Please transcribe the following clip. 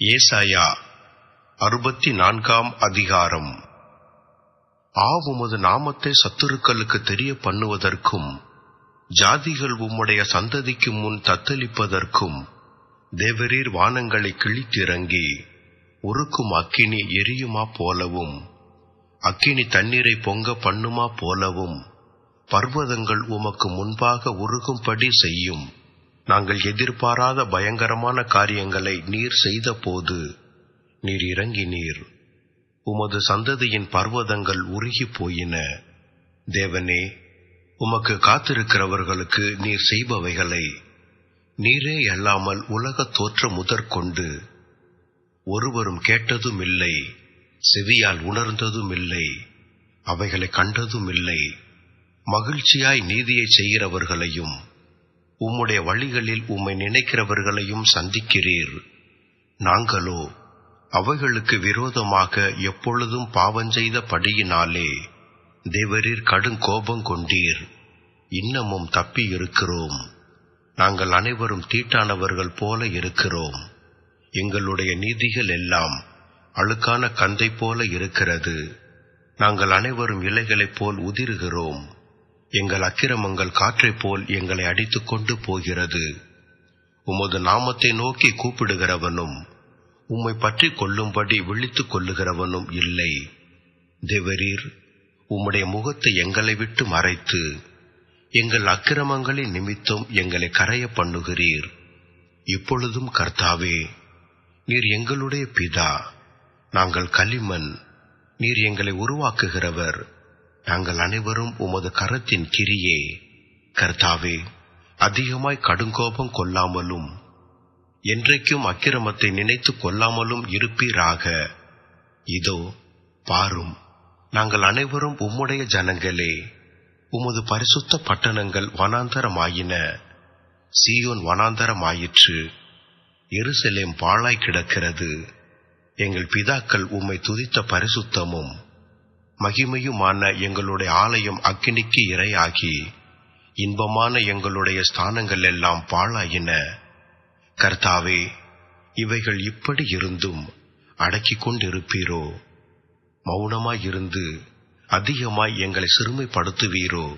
ஏசாயா அறுபத்தி நான்காம் அதிகாரம். ஆ உமது நாமத்தை சத்துருக்களுக்கு தெரிய பண்ணுவதற்கும் ஜாதிகள் உம்முடைய சந்ததிக்கு முன் தத்தளிப்பதற்கும் தேவரீர் வானங்களை கிழித்திறங்கி உருக்கும் அக்கினி எரியுமா போலவும் அக்கினி தண்ணீரை பொங்க பண்ணுமா போலவும் பர்வதங்கள் உமக்கு முன்பாக உருகும்படி செய்யும். நாங்கள் எதிர்பாராத பயங்கரமான காரியங்களை நீர் செய்தபோது நீர் இறங்கினீர். உமது சந்ததியின் பர்வதங்கள் உருகிப் போயின. தேவனே உமக்கு காத்திருக்கிறவர்களுக்கு நீர் செய்பவைகளை நீரே அல்லாமல் உலக தோற்ற முதற்கொண்டு ஒருவரும் கேட்டதும் இல்லை செவியால் உணர்ந்ததும் இல்லை அவைகளை கண்டதும் இல்லை மகிழ்ச்சியாய் நீதியை செய்கிறவர்களையும் உம்முடைய வழிகளில் உம்மை நினைக்கிறவர்களையும் சந்திக்கிறீர். நாங்களோ அவைகளுக்கு விரோதமாக எப்பொழுதும் பாவஞ்செய்த படியினாலே தேவரீர் கடும் கோபம் கொண்டீர். இன்னமும் தப்பி இருக்கிறோம் நாங்கள் அனைவரும் தீட்டானவர்கள் போல இருக்கிறோம். எங்களுடைய நீதிகள் எல்லாம் அழுக்கான கந்தை போல இருக்கிறது. நாங்கள் அனைவரும் இலைகளைப் போல் உதிருகிறோம். எங்கள் அக்கிரமங்கள் காற்றைப் போல் எங்களை அடித்துக் கொண்டு போகிறது. உமது நாமத்தை நோக்கி கூப்பிடுகிறவனும் உம்மை பற்றி கொள்ளும்படி விழித்துக் கொள்ளுகிறவனும் இல்லை. தேவரீர் உம்முடைய முகத்தை எங்களை விட்டு மறைத்து எங்கள் அக்கிரமங்களின் நிமித்தம் எங்களை கரைய பண்ணுகிறீர். இப்பொழுதும் கர்த்தாவே நீர் எங்களுடைய பிதா. நாங்கள் களிமண் நீர் எங்களை உருவாக்குகிறவர். நாங்கள் அனைவரும் உமது கரத்தின் கிரியே. கர்த்தாவே அதிகமாய் கடுங்கோபம் கொள்ளாமலும் என்றைக்கும் அக்கிரமத்தை நினைத்து கொள்ளாமலும் இருப்பீராக. இதோ பாரும் நாங்கள் அனைவரும் உம்முடைய ஜனங்களே உமது பரிசுத்த பட்டணங்கள் வனாந்தரமாயின. சீயோன் வனாந்தரமாயிற்று. எருசலேம் பாழாய் கிடக்கிறது. எங்கள் பிதாக்கள் உம்மை துதித்த பரிசுத்தமும் மகிமையுமான எங்களுடைய ஆலயம் அக்கினிக்கு இரையாகி இன்பமான எங்களுடைய ஸ்தானங்கள் எல்லாம் பாழாயின. கர்த்தாவே இவைகள் இப்படி இருந்தும் அடக்கிக் கொண்டிருப்பீரோ? மௌனமாயிருந்து அதிகமாய் எங்களை சிறுமைப்படுத்துவீரோ?